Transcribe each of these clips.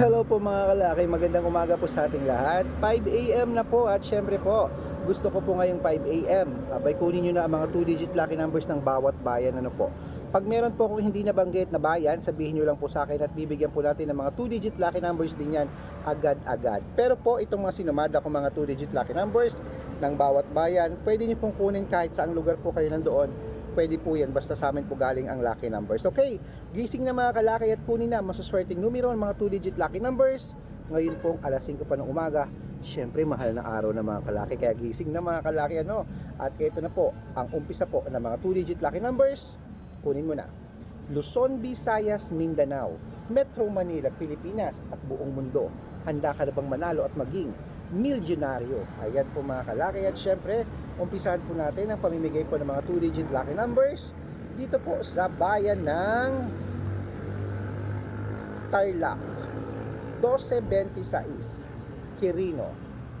Hello po mga kalaki, magandang umaga po sa ating lahat. 5 a.m. na po at syempre po, gusto ko po ngayong 5 a.m. Abay kunin nyo na ang mga 2-digit lucky numbers ng bawat bayan. Ano po. Pag meron po kung hindi nabanggit na bayan, sabihin nyo lang po sa akin at bibigyan po natin ng mga 2-digit lucky numbers din yan agad-agad. Pero po itong mga sinumada ko mga 2-digit lucky numbers ng bawat bayan, pwede nyo pong kunin kahit saang lugar po kayo nandoon pwede po yan basta sa amin po galing ang lucky numbers. Okay, gising na mga kalaki at kunin na masuswerteng numero ng mga 2-digit lucky numbers. Ngayon pong alas 5 pa ng umaga, syempre mahal na araw na mga kalaki kaya gising na mga kalaki ano. At ito na po, ang umpisa po ng mga 2-digit lucky numbers, kunin mo na. Luzon, Visayas, Mindanao, Metro Manila, Pilipinas at buong mundo. Handa ka na bang manalo at maging milyonaryo? Ayan po mga kalaki. At syempre, umpisahan po natin ang pamimigay po ng mga 2-digit lucky numbers dito po sa bayan ng Tarlac. 1226 Quirino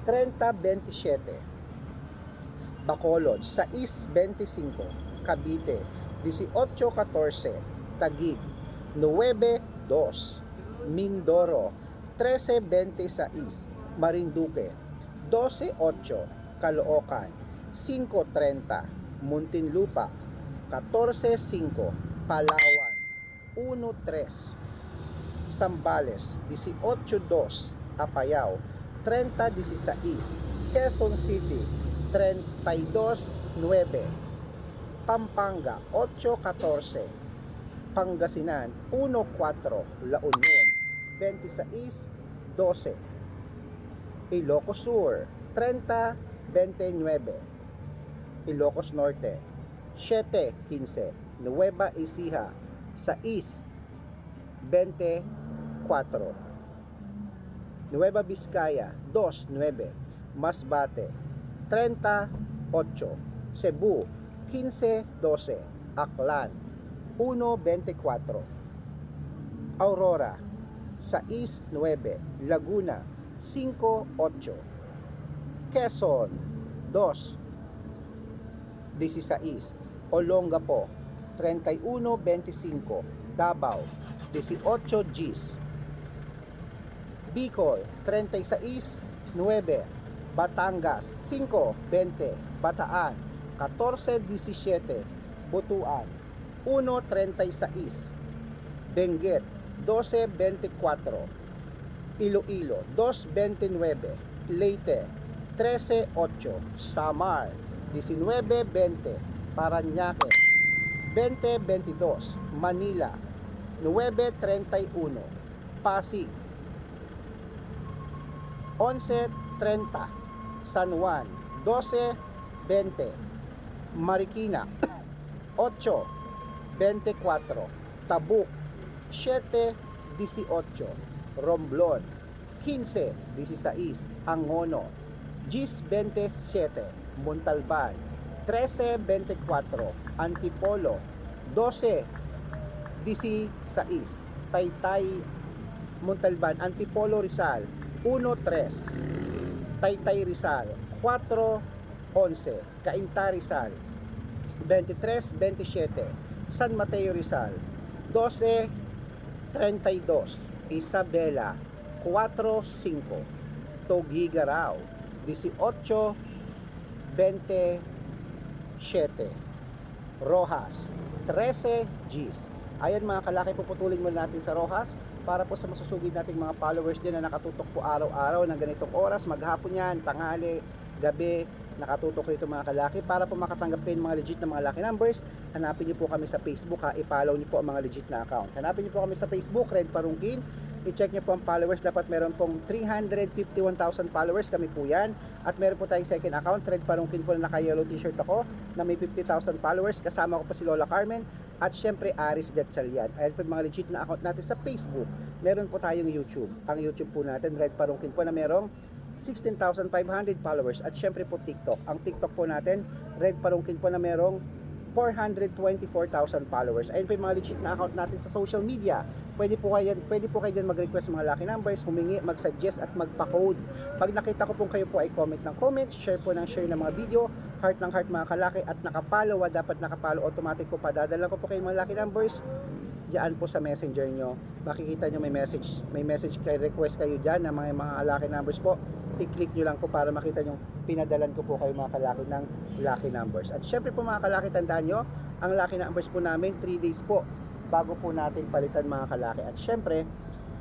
3027 Bacolod 625 Cavite 1814 Taguig 92 Mindoro 1326 Marinduque 128 Caloocan 5.30 Muntinlupa 14.5 Palawan 1.3 Sambales 18.2 Apayao 30.16 Quezon City 32.9 Pampanga 8.14 Pangasinan 1.4 La Union 26.12 Ilocos Sur 30.29 Ilocos Norte 7.15 Nueva Ecija 6 24 Nueva Vizcaya 2.9 Masbate 38 Cebu 15.12 Aklan 1.24 Aurora 6.9 Laguna 5.8 Quezon 2 16 Olongapo 31.25 Davao 18 Gs. Bicol 36.9 Batangas 5.20 Bataan 14.17 Butuan 1.36 Benguet 12.24 Iloilo 2.29 Leyte 13.8 Samar 19.20 Paranaque 20.22 Manila 9.31 Pasig 11.30 San Juan 12.20 Marikina 8.24 Tabuk. 7.18 Romblon. 15.16 Angono. 10.27 Montalban 13.24 Antipolo. 12.16 Taytay Montalban Antipolo Rizal. 1.3 Taytay Rizal. 4.11 Cainta Rizal. 23.27 San Mateo Rizal 12.32 Isabela 4.5 Togigaraw 18 27 Rojas 13 Gs Ayan mga kalaki, puputulin muna natin sa Rojas para po sa masusugid nating mga followers dyan na nakatutok po araw-araw ng ganitong oras, maghapon yan, tanghali, gabi, nakatutok rito mga kalaki. Para po makatanggap kayo ng mga legit na mga lucky numbers hanapin niyo po kami sa Facebook ha? I-follow niyo po ang mga legit na account. Hanapin niyo po kami sa Facebook Red Parungkin i-check niyo po ang followers. Dapat meron pong 351,000 followers. Kami po yan. At meron po tayong second account Red Parungkin po na naka-yellow t-shirt ako na may 50,000 followers. Kasama ko pa si Lola Carmen at syempre Aris Gatchalian ayan po yung mga legit na account natin sa Facebook. Meron po tayong YouTube. Ang YouTube po natin Red Parungkin po na merong 16,500 followers at syempre po TikTok. Ang TikTok po natin, Red Parungkin po na merong 424,000 followers. Ayun po yung mga legit na account natin sa social media. pwede po kayo, pwede po kayo dyan mag-request mga lucky numbers, humingi, mag-suggest at magpa-code. Pag nakita ko pong kayo po ay comment ng comment, share po ng share ng mga video, heart ng heart mga kalaki at nakapalo, ah, dapat nakapalo automatic po padadala ko po kayo mga lucky numbers diyan po sa messenger nyo. Makikita nyo may message, may message kay request kayo diyan ng mga mga lucky numbers po. I-click nyo lang po para makita nyo pinadalan ko po kayo mga kalaki ng lucky numbers. At syempre po mga kalaki, tandaan nyo, ang lucky numbers po namin 3 days po bago po natin palitan mga kalaki. At syempre,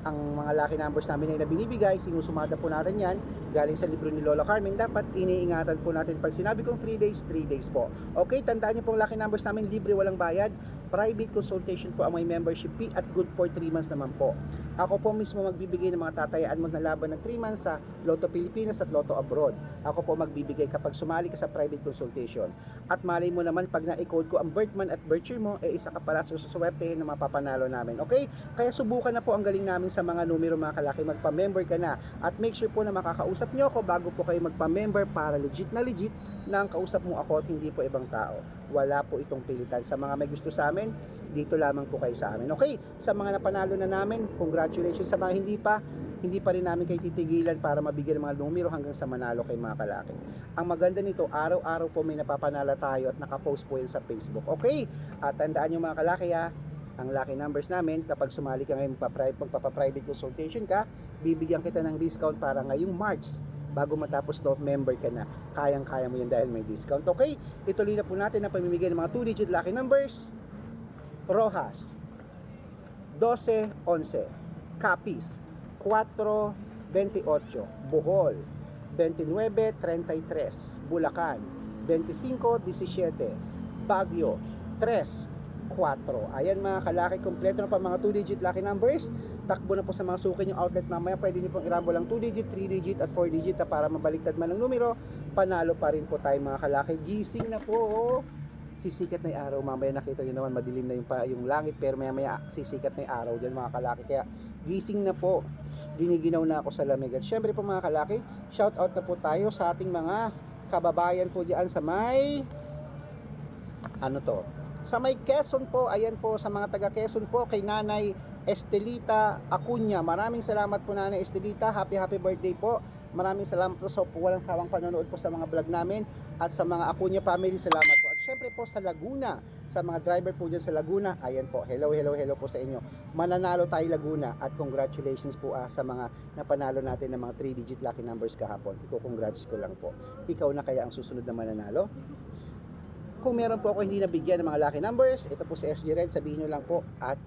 ang mga lucky numbers namin ay na binibigay, sinusumada po natin yan galing sa libro ni Lola Carmen, dapat iniingatan po natin pag sinabi kong 3 days, 3 days po. Okay, tandaan niyo po ang lucky numbers namin, libre walang bayad, private consultation po ang may membership fee at good for 3 months naman po. Ako po mismo magbibigay ng mga tatayaan mo na laban ng 3 months sa Lotto Pilipinas at Lotto Abroad. Ako po magbibigay kapag sumali ka sa private consultation. At malay mo naman pag na-code ko ang birth month at birth year mo, eh isa ka pala sa suswertehin na mapapanalo namin. Okay? Kaya subukan na po ang galing namin sa mga numero mga kalaki. Magpa-member ka na. At make sure po na makakausap nyo ako bago po kayo magpa-member para legit na legit na ang kausap mo ako at hindi po ibang tao. Wala po itong pilitan. Sa mga may gusto sa amin, dito lamang po kayo sa amin. Okay? Sa mga napanalo na namin, congratulations. Sa mga hindi pa, hindi pa rin namin kayo titigilan para mabigyan ng mga numero hanggang sa manalo kay mga kalaki. Ang maganda nito, araw-araw po may napapanala tayo at nakapost po yan sa Facebook. Okay? At tandaan nyo mga kalaki ha, ang lucky numbers namin, kapag sumali ka ngayon magpa-private, magpapa-private consultation ka, bibigyan kita ng discount para ngayong March bago matapos to, member ka na. Kayang-kaya mo yun dahil may discount. Okay? Ituloy na po natin ang pamimigay ng mga 2-digit lucky numbers. Rojas, 12-11. Capiz, 4-28. Bohol, 29-33. Bulacan, 25-17. Baguio, 3-4. Ayan mga kalaki, kompleto na pa mga 2-digit lucky numbers. Takbo na po sa mga suki yung outlet mamaya. Pwede nyo pong irambo lang 2-digit, 3-digit at 4-digit na para mabaliktad man ang numero. Panalo pa rin po tayo mga kalaki. Gising na po. oh sisikat na yung araw mamaya nakita nyo naman madilim na yung, pa, yung langit pero maya maya sisikat na yung araw dyan mga kalaki kaya gising na po giniginaw na ako sa lamig at syempre po mga kalaki shout out na po tayo sa ating mga kababayan po dyan sa may ano to sa may Quezon po ayan po sa mga taga Quezon po kay nanay Estelita Acuña maraming salamat po nanay Estelita happy happy birthday po Maraming salamat po sa po walang sawang panonood po sa mga vlog namin at sa mga Acuña family salamat po. At syempre po sa Laguna, sa mga driver po dyan sa Laguna, ayan po, hello, hello, hello po sa inyo. Mananalo tayo Laguna at congratulations po ah, sa mga napanalo natin ng mga 3-digit lucky numbers kahapon. Iko-congrats ko lang po. Ikaw na kaya ang susunod na mananalo? Kung meron po ako hindi nabigyan ng mga lucky numbers, ito po si SG Red, sabihin nyo lang po at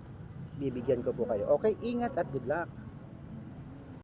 bibigyan ko po kayo. Okay, ingat at good luck.